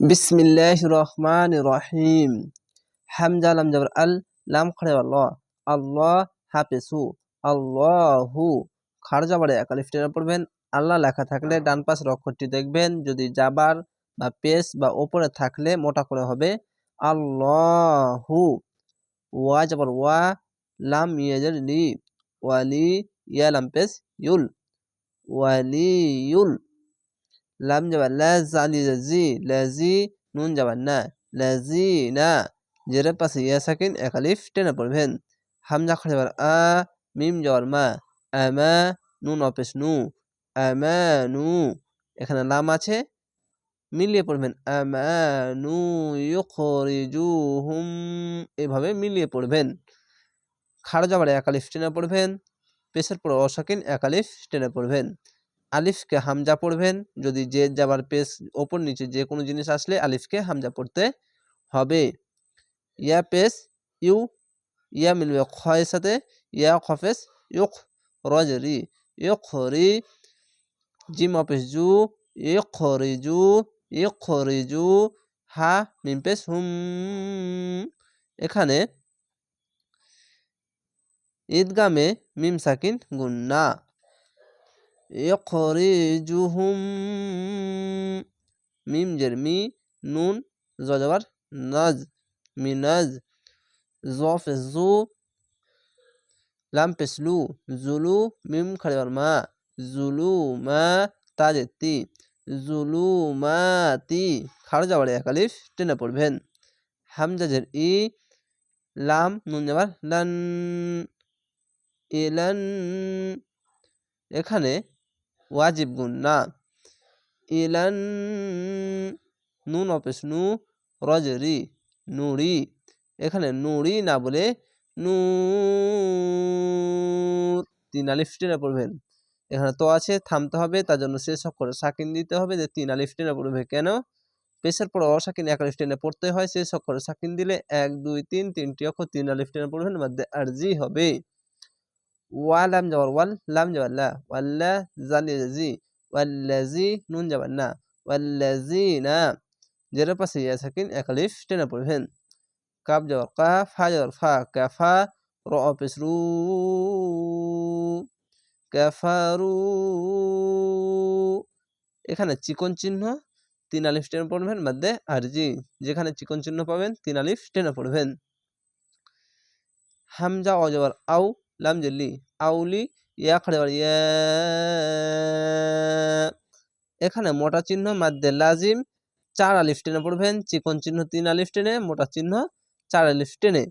বিসমিল্লাহ রহমান রহিম হামজা, লাম, জাবর, আল, লাম, খড়ে আল্লাহ আল্লাহ হাফেজু, আল্লাহু খাড়, জাবারে একালিফ টেনে পড়বেন। আল্লাহ লেখা থাকলে ডান পাশের অক্ষরটি দেখবেন। যদি জাবার বা পেস বা ওপরে থাকলে মোটা করে হবে। আল্লাহু, ওয়া যাবার ওয়া, লাম, ইয়াজের লি, ওয়ালি, ইয়া, লাম, পেস, ইউল, ওয়ালিউল। লাম যাবার লাজ আলি জি লাজি নুন যাবার না লাজি না জেরে পাশে ইয়া সাকিন একালিফ টেনে পড়বেন হামজা খাড়ে আ মিম যাওয়ার মা আমা নুন অপেস নু আমানু এখানে লাম আছে। মিলিয়ে পড়বেন আমানু ইউখরিজুহুম এভাবে মিলিয়ে পড়বেন খাড়া যাবারে একালিফ টেনে পড়বেন পেশের পর অসাকিন একালিফ টেনে পড়বেন আলিফকে হামজা পড়বেন। যদি যে যাবার পেস ওপর নিচে যে কোনো জিনিস আসলে আলিফকে হামজা পড়তে হবে। ইয়া পেস ইউ, ইয়া মিলবে খয়ের সাথে, ইয়া খফেস ইউখ রজরি ইউখরি জিম অফেস জু ইখরিজু ইখরিজু হা মিম পেস হুম। এখানে ঈদগামে মিম সাকিন গুন্না। ইখরিজুহুম মিম জের মি নুন জজবার নাজ মিনাজ জফ জু লাম পেসলু জুলু মিম খাড়িবার মা জুলু মা তাজেতি জুলু মাতি খাড় যাবার একালিফ টেনে পড়বেন হামজাজের ই লাম নুন যাবার লান ইলান এখানে ওয়াজিব গুণ না ইলান নুন অপেস নু রজরি নুরি এখানে নুরি না বলে নূর তিন আলিফ টেনে পড়বেন। এখানে তো আছে, থামতে হবে, তার জন্য শেষ অক্ষরে সাকিন দিতে হবে, যে তিন আলিফ টেনে পড়বে কেন? পেশের পর অসাকিন এক আলিফ টেনে পড়তে হয়, শেষ অক্ষরে সাকিন দিলে এক, দুই, তিন, তিনটি অক্ষর তিন আলিফ টেনে পড়বেন, মধ্যে আর্জি হবে। ওয়া লাম যাওয়ার ওয়াল লাম যাওয়ার লা ওয়াল্লা জালি জি ওয়াল্লাজি নুন যাবার না ওয়াল্লাজি না যেটা পাশে ইয়া সাকিন এক আলিফ টেনে পড়বেন কাপ যাওয়ার কা ফা যাওয়ার ফা কাফা র অপেস রু কাফারু এখানে চিকন চিহ্ন, তিন আলিফ টেনে পড়বেন, মধ্যে আরজি। যেখানে চিকন চিহ্ন পাবেন, তিন আলিফ টেনে পড়বেন। হামজা অজবর আউ লাম জল্লি আউলি ইয়া খাড়ে এখানে মোটা চিহ্ন মাদ্দে লাজিম চার আলিফ টেনে পড়বেন, চিকন চিহ্ন তিন আলিফ টেনে, মোটা চিহ্ন চার আলিফ টেনে।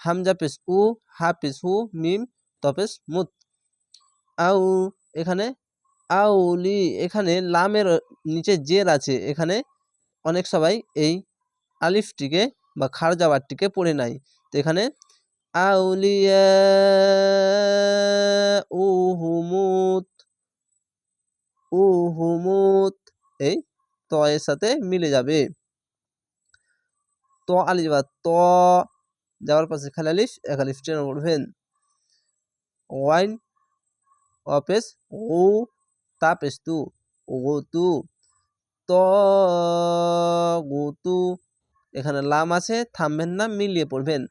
হামজা পেস উ, হা পেস হু, মিম তপেস মুত। আউ এখানে আউলি এখানে লামের নিচে জের আছে, এখানে অনেক সবাই এই আলিফটিকে বা খারজাবারটিকে পড়ে নাই। তো এখানে আউলিয়া উহুমুত উহুমুত এই ত এর সাথে মিলে যাবে। ত আলি যাবা ত, যাওয়ার পাশে খালি আলিফ, এক আলিফ পড়বেন। ওয়াইন, অপেস ও তাপেস তু ও তু ত তু এখানে লাম আছে, থামবেন না, মিলিয়ে পড়বেন।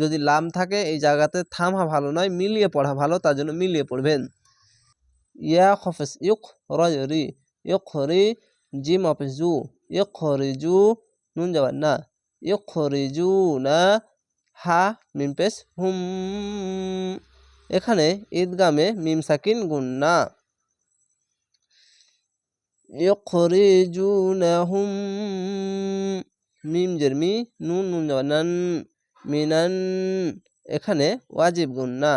যদি লাম থাকে, এই জায়গাতে থামা ভালো নয়, মিলিয়ে পড়া ভালো, তার জন্য মিলিয়ে পড়বেন। ইয়া খফেস ইউক রি ইউক রি জিম অফেস জু ইউক জু নুন যাবার না ইউক জু না হা মিমপেস হুম। এখানে ঈদগামে মিম সাকিন গুন্না জেরমি, নুন নুন নান। মিনান, এখানে ওয়াজিব গুন্না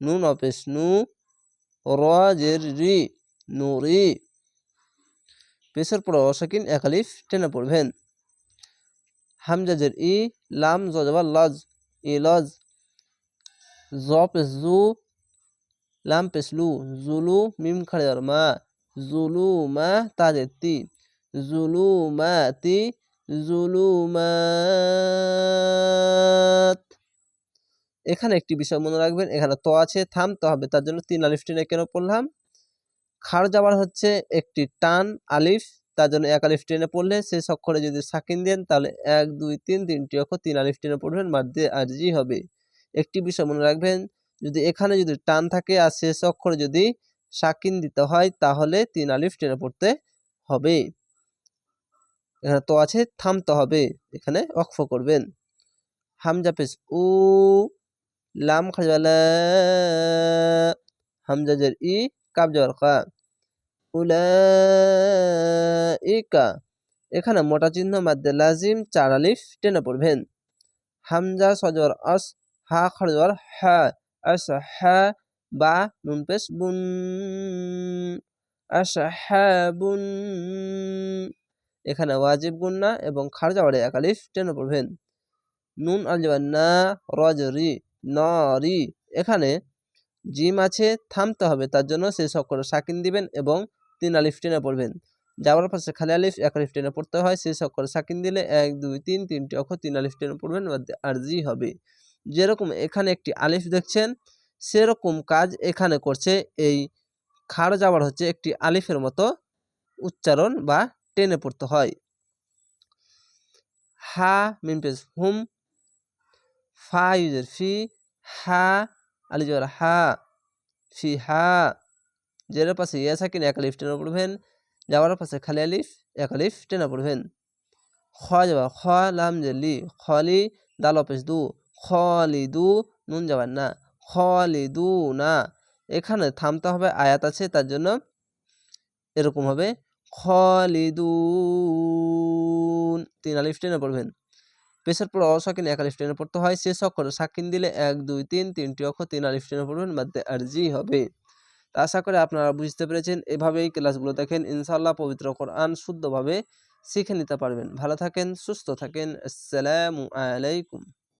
নুন অপেস নু। রি, নুরি। পেশের পর অসাকিন একালিফ টেনে পড়বেন। হামজাজের ই, লাম জজবা লজ। ই লজ। জ পেস জু। লাম পেস লু। জুলু, মিম, খাড়ে মা জুলু, মা তাজের তি জুলু, মা, তি। জুলুমাত। এখানে একটি বিষয় মনে রাখবেন, এখানে তো আছে থামতে হবে, তার জন্য তিন আলিফ টেনে কেন পড়লাম? খার যাবার হচ্ছে একটি টান আলিফ, তার জন্য এক আলিফ টেনে পড়লে শেষ অক্ষরে যদি সাকিন দেন, তাহলে এক, দুই, তিন, তিনটি অক্ষর তিন আলিফ টেনে পড়বেন মাদ্দে আরজি হবে। একটি বিষয় মনে রাখবেন, যদি এখানে যদি টান থাকে আর শেষ অক্ষরে যদি সাকিন দিতে হয়, তাহলে তিন আলিফ টেনে পড়তে হবে। এখানে তো আছে, থামতে হবে। এখানে অক্ষ করবেন। হামজা পেস উ, লাম খাজওয়ালা হামজা জের, ই কাব জবর কা উলাইকা, এখানে মোটা চিহ্ন মাদ্দে লাজিম, চার আলিফ টেনে পড়বেন। হামজা সজর আস হা খরজর হা আস হা, বা, নুন পেস বুন আস হা, বুন। এখানে ওয়াজিব গুন্না এবং খারজাওয়ারে এক আলিফ টেনে পড়বেন। নুন আল না রজরি, নরি, এখানে জিম আছে, থামতে হবে, তার জন্য সেই সকলে সাকিন দিবেন এবং তিন আলিফ টেনে পড়বেন। যাওয়ার পাশে খালি আলিফ, এক আলিফ টেনে পড়তে হয় সেই সকলে সাকিন দিলে এক, দুই, তিন, তিনটি অক্ষর তিন আলিফ টেনে পড়বেন আর জি হবে। যেরকম এখানে একটি আলিফ দেখছেন, সেরকম কাজ এখানে করছে, এই খাড় যাওয়ার হচ্ছে একটি আলিফের মতো উচ্চারণ বা টেনে পড়তে হয়। হা মিন পেজ, হুম। ফা ইউজের, ফি। হা আলিজর হা। ফি, হা। জেরের পাশে ইয়া সাকিন এক আলিফ টেনে পড়বেন। যাওয়ার পাশে খালি আলিফ, এক আলিফ টেনে পড়বেন। খ যাবা খ, লাম জেলি খলি দাল অপেস দু। খলি দু, নুন যাবার না। খলি দু, না। এখানে থামতে হবে, আয়াত আছে, তার জন্য এরকম হবে। খলিদুন। তিন আলিফ টেনে পড়বেন। পেশের পর অসাকিন, এক আলিফ টেনে পড়তে হয়। শেষ অক্ষরে সাকিন দিলে এক, দুই, তিন, তিনটি অক্ষর তিন আলিফ টেনে পড়বেন। বাদে আরজি হবে। আশা করে আপনারা বুঝতে পেরেছেন। এভাবেই ক্লাসগুলো দেখেন। ইনশাল্লাহ পবিত্র কোরআন শুদ্ধভাবে শিখে নিতে পারবেন। ভালো থাকেন, সুস্থ থাকেন। আসসালামু আলাইকুম।